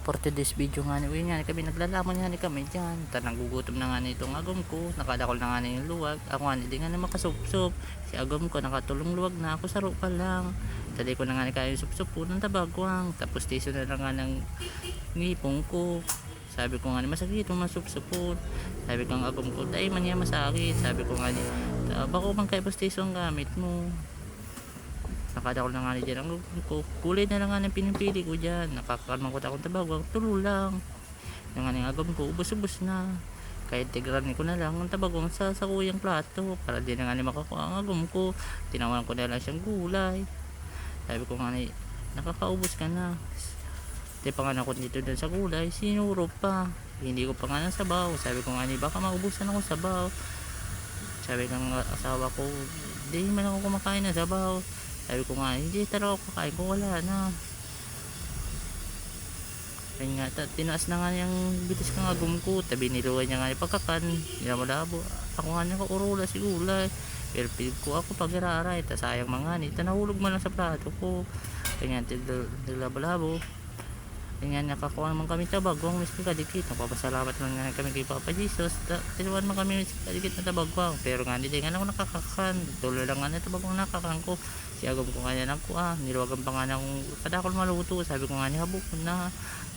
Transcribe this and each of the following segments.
for today's video nga uwi nga kami naglalaman nga ni kami dyan. Tanang gugutom na nga ni itong agom ko nakadakol na nga ni yung luwag. Ako nga ni di nga na makasupsup. Si agom ko nakatulong luwag na ako saro pa lang. Tali ko na nga kaya yung supsup po ng tabagwang tapos tiso na lang nga ng ngipong ko. Sabi ko nga masakit yung masupsupon sabi ko nga agom ko tayo man niya masakit. Sabi ko nga ni "Ah, bako man kay pastiso ang gamit mo nakadakol na nga dyan ang ko kulay na lang nga ng pinipili ko dyan. Nakakalmang akong tabagwang tulo lang. Yung nga agam ko ubos-ubos na. Kaya tigranin ko na lang ang tabagwang sa, sa kuyang plato para di na nga ni makakuha ang agam ko. Tinawanan ko na lang siyang gulay. Sabi ko nga ni nakakaubos ka na. Di pa nga na ako dito dun sa gulay sinuro pa. Hindi ko pa nga nasabaw. Sabi ko nga ni baka maubusan ako sabaw. Sabi ng asawa ko di man ako kumakain ng sabaw sabi ko nga hindi talaga ako kakain ko. Wala na. Kaya nga ta, tinaas na nga yung bitis ka nga gumko tabi niluwa niya nga yung pagkakan. Nila malabo. Ako nga niya urula si gulay pero pilig ko ako pag iraray ta sayang mga ni. Ta nahulog man lang sa plato ko. Kaya nga nilabo kaya nga nakakuha naman kami tabagwang miski kadikit. Nagpapasalamat man nga kami kay Papa Jesus. Tinuwan man kami miski kadikit na tabagwang pero nga hindi nga lang nakakakan. Tuloy lang nga na tabagwang nakakan ko si agam ko nga lang ko ah niluwagan pa nga ng kadakol maluto sabi ko nga ni habok na.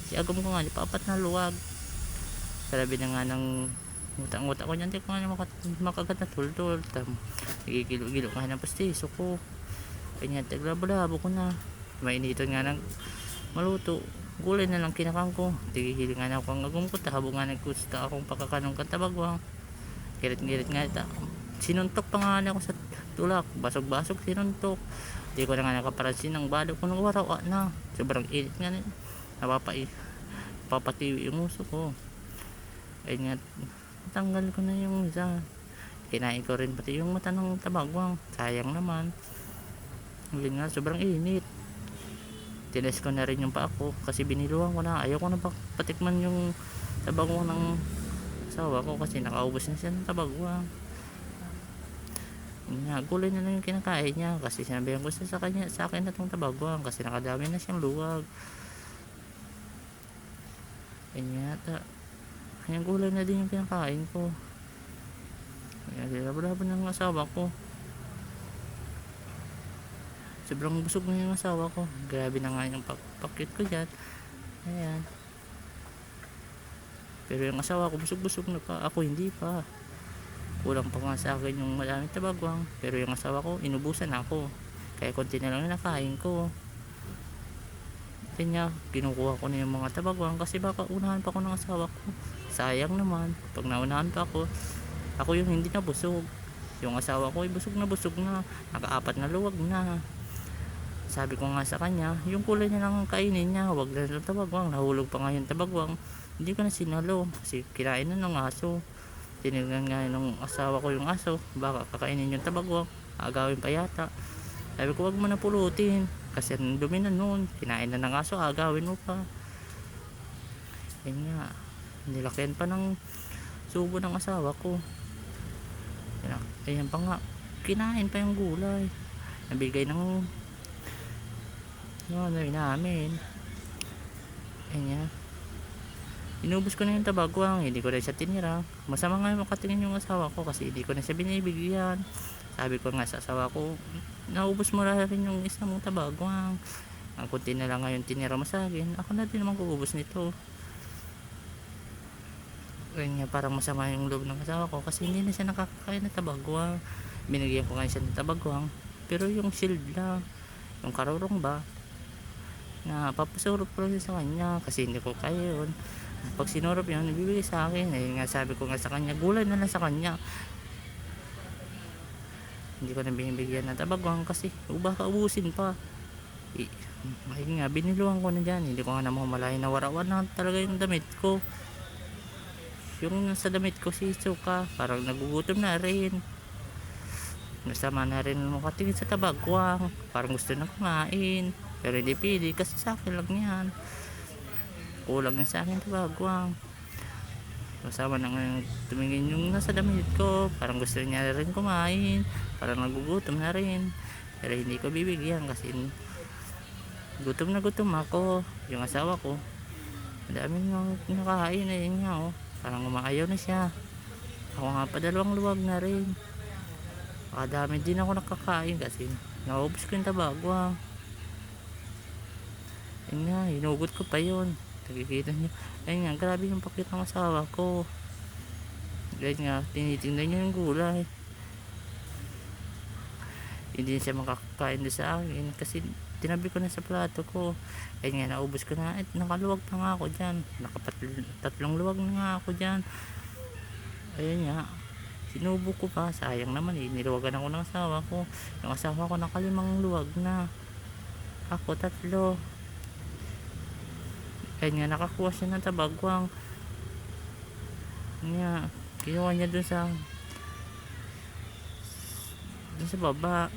Si agam ko nga ni papat na luwag. Sabi na nga ng utang-utang ko niyan di ko nga makat makagat na tultol nagigilo-gilo nga ng pastiso ko. Kanya taglabo-labo ko na. Mainiton nga ng maluto. Gulay na lang kinakang ko. Tigihili nga na ako ang agum ko. Tahabo nga nagkusta akong pakakanong katabagwang girit-girit nga ita sinuntok pa nga na ako sa tulak basog-basog sinuntok. Di ko na nga nakaparansin ang balo ko ng waraw ah, na. Sobrang init nga na napapai papatiwi yung uso ko. Ay nga tanggal ko na yung isa. Kinain ko rin pati yung mata ng tabagwang sayang naman. Yun nga sobrang init. Tines ko na rin yung pa ako kasi biniluhan ko na. Ayaw ko na pa- patikman yung tabagwang ng asawa ko kasi nakaubos na siya ng tabagwang Yun nga, gulay na lang yung kinakain niya. Kasi sinabihan ko siya sa kanya sa akin na itong tabagwang kasi nakadami na siyang luwag. Ayun yata. Yung gulay na din yung kinakain ko. Kaya nilabalaban ng asawa ko. Sobrang busog na yung asawa ko. Grabe na nga yung pak- pakit ko dyan. Ayan. Pero yung asawa ko busog busog na pa. Ako hindi pa kulang pa nga sa akin yung maraming tabagwang pero yung asawa ko inubusan ako. Kaya konti na lang nakain ko. Kanya kinukuha ko na yung mga tabagwang kasi baka unahan pa ako ng asawa ko. Sayang naman pag naunahan pa ako ako yung hindi na busog. Yung asawa ko ay busog na busog na nakaapat na luwag na. Sabi ko nga sa kanya yung kulay na lang ang kainin niya wag na lang tabagwang nahulog pa nga yung tabagwang hindi ko na sinalo kasi kinain na ng aso tinignan nga ng asawa ko yung aso. Baka kakainin yung tabagwang agawin pa yata. Sabi ko wag mo na pulutin. Kasi dumi na noon kinain na ng aso. Agawin mo pa. Yun nga. Nilakyan pa ng subo ng asawa ko. Ayan pa nga. Kinain pa yung gulay. Nabigay ng ano namin ayan inubos ko na yung tabagwang hindi ko na siya tinira. Masama nga yung makatingin yung asawa ko kasi hindi ko na siya binibigyan. Sabi ko nga sa asawa ko naubos mo na rin yung isang mong tabagwang ang kunti na lang ngayon tinira mo sa akin. Ako na din naman kuubos nito. Ayun nga, parang masama yung loob ng asawa ko kasi hindi na siya nakakakain ng tabagwang binigyan ko nga siya ng tabagwang pero yung shield lang yung karurong ba na papasurop ko sa kanya kasi hindi ko kaya yun pag sinurop yun ibibigay sa akin. Eh nga sabi ko nga sa kanya gulay na lang sa kanya. Hindi ko na binibigyan ng tabagwang kasi baka ubusin pa. Eh, ayun nga biniluhan ko na dyan. Hindi ko nga namamalayan na warawan na talaga yung damit ko. Yung nasa damit ko si Suka parang nagugutom na rin. Nasama na rin makatingin sa tabagwang parang gusto na kumain. Pero hindi pili kasi sa akin lang yan kulang na sa akin tabagwang kasama na ngayon tumingin yung nasa damit ko parang gusto niya rin kumain parang nagugutom na rin pero hindi ko bibigyan kasi gutom na gutom ako yung asawa ko Ang nang nakain na yun nga oh. Parang umaayaw na siya. Ako nga pa dalawang luwag na rin. Makadami din ako nakakain kasi naubos ko yung tabagwa. Ayun nga, hinugot ko pa yun. Nakikita niyo. Ayun nga, grabe yung pakita ng asawa ko. Ayun nga, tinitingnan niya yung gulay. Hindi siya makakain doon sa akin kasi tinabi ko na sa plato ko. Ayun nga, naubos ko na. At nakaluwag pa nga ako dyan. Nakatatlong luwag na nga ako dyan. Ayun nga. Sinubo ko pa. Sayang naman eh. Niluwagan ako ng asawa ko. Yung asawa ko nakalimang luwag na. Ako tatlo. Ayun nga, nakakuha siya ng tabagwang. Nga, kinuha niya dun sa dun sa baba.